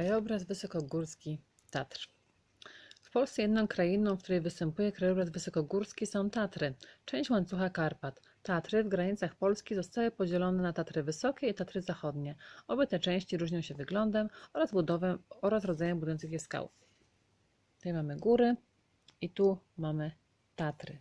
Krajobraz wysokogórski Tatr. W Polsce jedną krainą, w której występuje krajobraz wysokogórski są Tatry, część łańcucha Karpat. Tatry w granicach Polski zostały podzielone na Tatry Wysokie i Tatry Zachodnie. Obie te części różnią się wyglądem oraz budową oraz rodzajem budujących je skał. Tutaj mamy góry i tu mamy Tatry.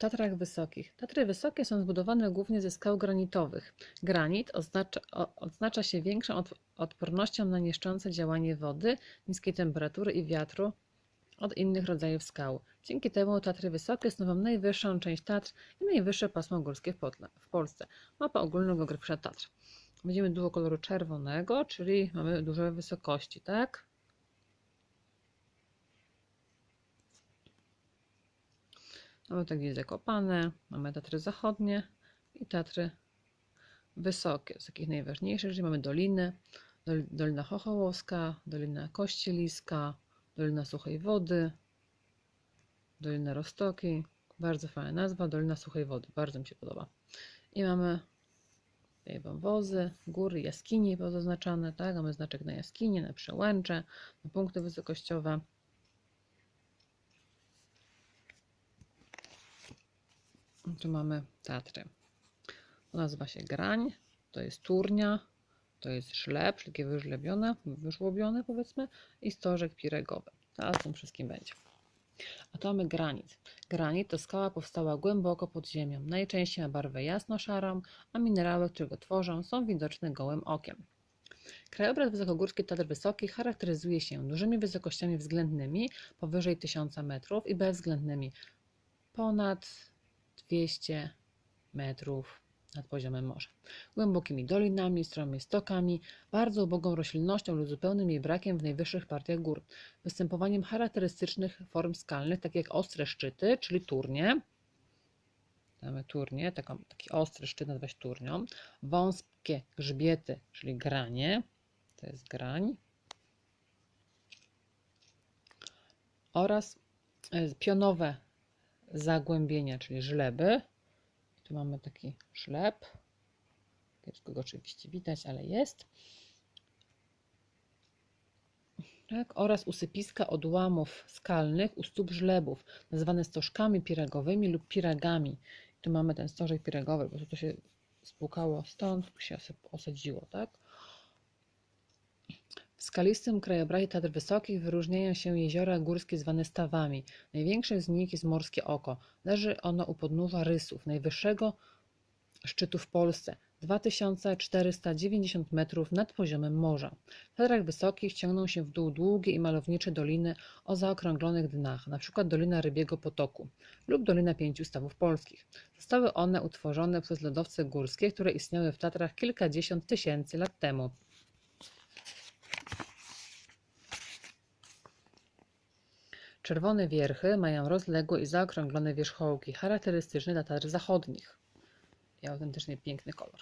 Tatrach Wysokich. Tatry Wysokie są zbudowane głównie ze skał granitowych. Granit oznacza, o, odznacza się większą od, odpornością na niszczące działanie wody, niskiej temperatury i wiatru od innych rodzajów skał. Dzięki temu Tatry Wysokie stanowią najwyższą część Tatr i najwyższe pasmo górskie w, w Polsce. Mapa ogólnogeograficzna Tatr. Widzimy dużo koloru czerwonego, czyli mamy duże wysokości, tak? Mamy tak gdzieś zakopane, mamy Tatry Zachodnie i Tatry Wysokie. Z takich najważniejszych, czyli mamy doliny, Dol- Dolina Chochołowska, Dolina Kościeliska, Dolina Suchej Wody, Dolina Roztoki. Bardzo fajna nazwa, Dolina Suchej Wody. Bardzo mi się podoba. I mamy tutaj wąwozy, góry, jaskinie pozaznaczane, tak? Mamy znaczek na jaskinie, na przełęcze, na punkty wysokościowe. Tu mamy Tatry. To nazywa się grań, to jest turnia, to jest czyli takie wyżlebione, wyżłobione powiedzmy i stożek piregowy. Teraz tym wszystkim będzie. A to mamy granit. Granit to skała powstała głęboko pod ziemią. Najczęściej ma barwę jasno-szarą, a minerały, które go tworzą, są widoczne gołym okiem. Krajobraz wysokogórski Tatr Wysokich charakteryzuje się dużymi wysokościami względnymi powyżej 1000 metrów i bezwzględnymi ponad 200 metrów nad poziomem morza. Głębokimi dolinami, stromymi stokami, bardzo ubogą roślinnością lub zupełnym jej brakiem w najwyższych partiach gór. Występowaniem charakterystycznych form skalnych, takie jak ostre szczyty, czyli turnie. Mamy turnie, taką, taki ostry szczyt nazywa się turnią. Wąskie grzbiety, czyli granie. To jest grań. Oraz e, pionowe zagłębienia, czyli żleby. Tu mamy taki szlep. Kiepsko go oczywiście widać, ale jest. Tak, oraz usypiska odłamów skalnych u stóp żlebów, nazywane stożkami piregowymi lub piragami. Tu mamy ten stożek piregowy, bo to się spłukało stąd, się osadziło, tak? W skalistym krajobrazie Tatr Wysokich wyróżniają się jeziora górskie zwane stawami. Największym z nich jest Morskie Oko. Leży ono u podnóża Rysów, najwyższego szczytu w Polsce. 2490 metrów nad poziomem morza. W Tatrach Wysokich ciągną się w dół długie i malownicze doliny o zaokrąglonych dnach, np. Dolina Rybiego Potoku lub Dolina Pięciu Stawów Polskich. Zostały one utworzone przez lodowce górskie, które istniały w Tatrach kilkadziesiąt tysięcy lat temu. Czerwone wierchy mają rozległe i zaokrąglone wierzchołki, charakterystyczne dla Tatr Zachodnich. I autentycznie piękny kolor.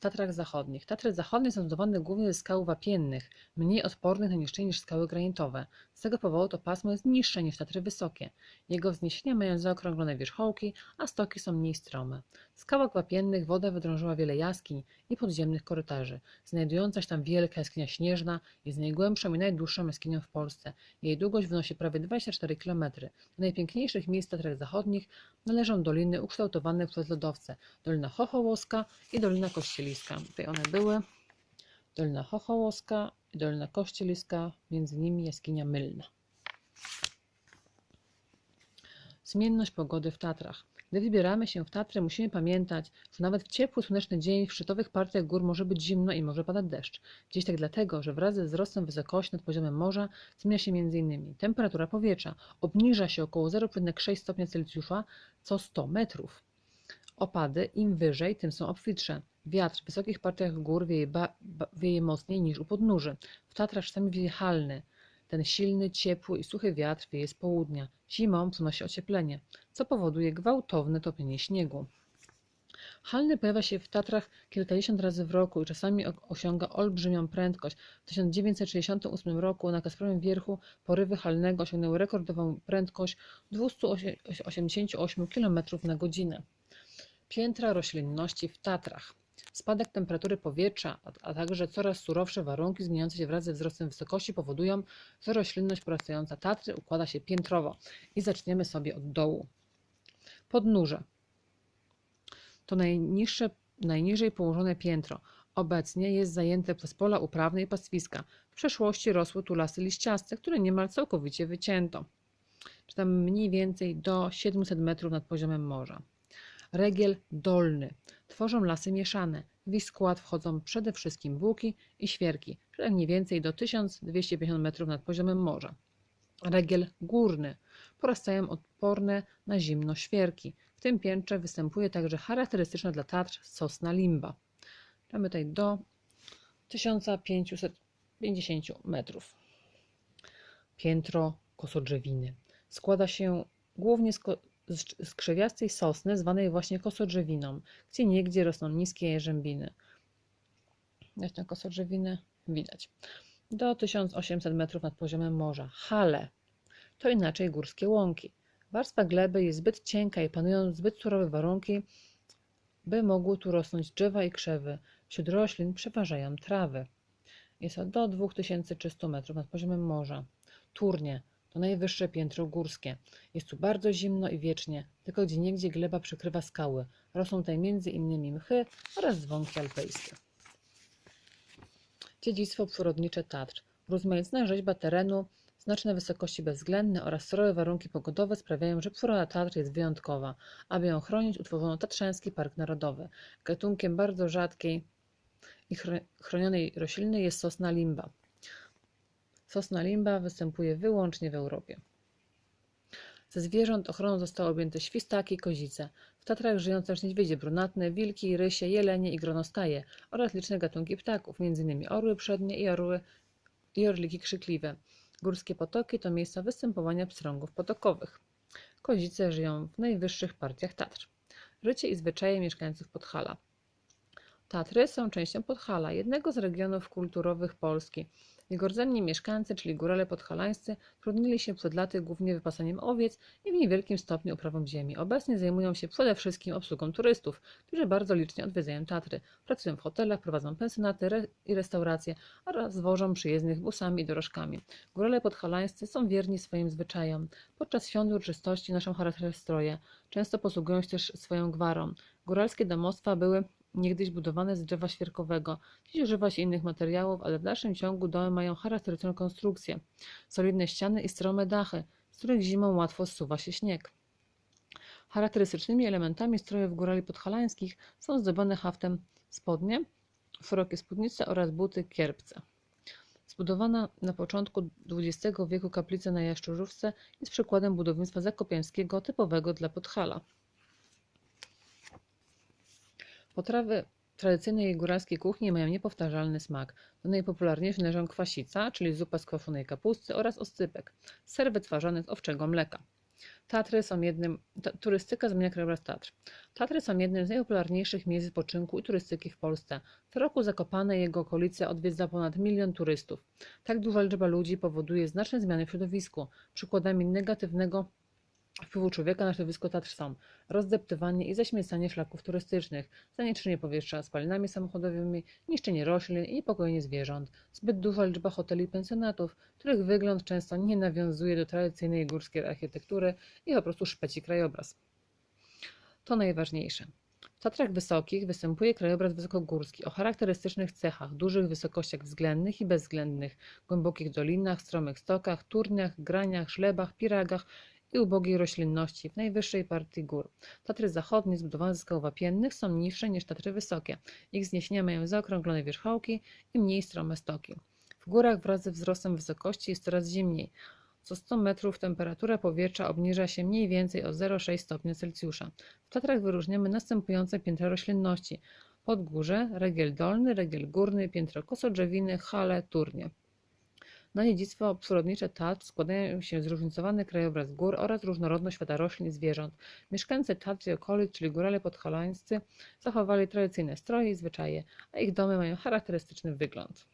Tatrach Zachodnich. Tatry Zachodnie są zbudowane głównie ze skał wapiennych, mniej odpornych na niszczenie niż skały granitowe. Z tego powodu to pasmo jest niższe niż Tatry Wysokie. Jego wzniesienia mają zaokrąglone wierzchołki, a stoki są mniej strome. W skałach wapiennych woda wydrążyła wiele jaskiń i podziemnych korytarzy. Znajdująca się tam wielka jaskinia śnieżna jest najgłębszą i najdłuższą jaskinią w Polsce. Jej długość wynosi prawie 24 km. Do najpiękniejszych miejsc Tatrach Zachodnich należą doliny ukształtowane przez lodowce. Dolina Chochołowska i Dolina Kościeliska. Tutaj one były. Dolina Chochołowska i Dolina Kościeliska, między nimi jaskinia Mylna. Zmienność pogody w Tatrach. Gdy wybieramy się w Tatry, musimy pamiętać, że nawet w ciepły, słoneczny dzień w szczytowych partiach gór może być zimno i może padać deszcz. Gdzieś tak dlatego, że wraz ze wzrostem wysokości nad poziomem morza zmienia się m.in. temperatura powietrza, obniża się około 0,6 stopnia Celsjusza co 100 metrów. Opady im wyżej, tym są obfitsze. Wiatr w wysokich partiach gór wieje, ba, ba, wieje mocniej niż u podnóży. W Tatrach czasami wieje halny. Ten silny, ciepły i suchy wiatr wieje z południa. Zimą przynosi ocieplenie, co powoduje gwałtowne topienie śniegu. Halny pojawia się w Tatrach kilkadziesiąt razy w roku i czasami osiąga olbrzymią prędkość. W 1968 roku na Kasprowym Wierchu porywy halnego osiągnęły rekordową prędkość 288 km na godzinę. Piętra roślinności w Tatrach. Spadek temperatury powietrza, a, także coraz surowsze warunki zmieniające się wraz ze wzrostem wysokości powodują, że roślinność porastająca Tatry układa się piętrowo. I zaczniemy sobie od dołu. Podnóże. To najniższe, najniżej położone piętro. Obecnie jest zajęte przez pola uprawne i pastwiska. W przeszłości rosły tu lasy liściaste, które niemal całkowicie wycięto. Czy tam mniej więcej do 700 metrów nad poziomem morza. Regiel dolny. Tworzą lasy mieszane. W ich skład wchodzą przede wszystkim buki i świerki, czyli mniej więcej do 1250 metrów nad poziomem morza. Regiel górny. Porastają odporne na zimno świerki. W tym piętrze występuje także charakterystyczna dla Tatr sosna limba. Mamy tutaj do 1550 metrów. Piętro kosodrzewiny. Składa się głównie z, z krzewiastej sosny, zwanej właśnie kosodrzewiną, gdzie niegdzie rosną niskie jerzębiny. Jak tę kosodrzewinę widać. Do 1800 metrów nad poziomem morza. Hale. To inaczej górskie łąki. Warstwa gleby jest zbyt cienka i panują zbyt surowe warunki, by mogły tu rosnąć drzewa i krzewy. Wśród roślin przeważają trawy. Jest to do 2300 metrów nad poziomem morza. Turnie to najwyższe piętro górskie. Jest tu bardzo zimno i wiecznie, tylko gdzieniegdzie gleba przykrywa skały. Rosną tutaj między innymi mchy oraz dzwonki alpejskie. Dziedzictwo przyrodnicze Tatr. Rozmaicna rzeźba terenu, znaczne wysokości bezwzględne oraz surowe warunki pogodowe sprawiają, że przyroda Tatr jest wyjątkowa. Aby ją chronić, utworzono Tatrzański Park Narodowy. Gatunkiem bardzo rzadkiej i chro- chronionej rośliny jest sosna limba. Sosna limba występuje wyłącznie w Europie. Ze zwierząt ochroną zostały objęte świstaki, kozice. W Tatrach żyją też niedźwiedzie brunatne, wilki, rysie, jelenie i gronostaje oraz liczne gatunki ptaków, m.in. orły przednie i orły i orliki krzykliwe. Górskie potoki to miejsca występowania pstrągów potokowych. Kozice żyją w najwyższych partiach Tatr. Życie i zwyczaje mieszkańców Podhala. Tatry są częścią Podhala, jednego z regionów kulturowych Polski. Jego rdzenni mieszkańcy, czyli górale podhalańscy, trudnili się przed laty głównie wypasaniem owiec i w niewielkim stopniu uprawą ziemi. Obecnie zajmują się przede wszystkim obsługą turystów, którzy bardzo licznie odwiedzają Tatry. Pracują w hotelach, prowadzą pensjonaty re i restauracje oraz wożą przyjezdnych busami i dorożkami. Górale podhalańscy są wierni swoim zwyczajom. Podczas świąt uroczystości noszą charakter stroje. Często posługują się też swoją gwarą. Góralskie domostwa były niegdyś budowane z drzewa świerkowego. Dziś używa się innych materiałów, ale w dalszym ciągu domy mają charakterystyczną konstrukcję. Solidne ściany i strome dachy, z których zimą łatwo zsuwa się śnieg. Charakterystycznymi elementami strojów górali podhalańskich są zdobione haftem spodnie, szerokie spódnice oraz buty kierpce. Zbudowana na początku XX wieku kaplica na Jaszczurzówce jest przykładem budownictwa zakopiańskiego typowego dla Podhala. Potrawy tradycyjnej góralskiej kuchni mają niepowtarzalny smak. Do najpopularniejszych należą kwasica, czyli zupa z kwaszonej kapusty oraz oscypek, ser wytwarzany z owczego mleka. Tatry są jednym, ta, turystyka zmienia krajobraz Tatr. Tatry są jednym z najpopularniejszych miejsc wypoczynku i turystyki w Polsce. Co roku Zakopane i jego okolice odwiedza ponad milion turystów. Tak duża liczba ludzi powoduje znaczne zmiany w środowisku. Przykładami negatywnego wpływu człowieka na środowisko Tatr są rozdeptywanie i zaśmiecanie szlaków turystycznych, zanieczyszczenie powietrza spalinami samochodowymi, niszczenie roślin i niepokojenie zwierząt, zbyt duża liczba hoteli i pensjonatów, których wygląd często nie nawiązuje do tradycyjnej górskiej architektury i po prostu szpeci krajobraz. To najważniejsze. W Tatrach Wysokich występuje krajobraz wysokogórski o charakterystycznych cechach, dużych wysokościach względnych i bezwzględnych, głębokich dolinach, stromych stokach, turniach, graniach, szlebach, piragach i ubogiej roślinności w najwyższej partii gór. Tatry zachodnie zbudowane ze skał wapiennych są niższe niż Tatry wysokie. Ich zniesienia mają zaokrąglone wierzchołki i mniej strome stoki. W górach wraz ze wzrostem wysokości jest coraz zimniej. Co 100 metrów temperatura powietrza obniża się mniej więcej o 0,6 stopnia Celsjusza. W Tatrach wyróżniamy następujące piętra roślinności. Podgórze, regiel dolny, regiel górny, piętro kosodrzewiny, hale, turnie. Na dziedzictwo przyrodnicze Tatr składają się zróżnicowany krajobraz gór oraz różnorodność świata roślin i zwierząt. Mieszkańcy Tatr i okolic, czyli górale podhalańscy, zachowali tradycyjne stroje i zwyczaje, a ich domy mają charakterystyczny wygląd.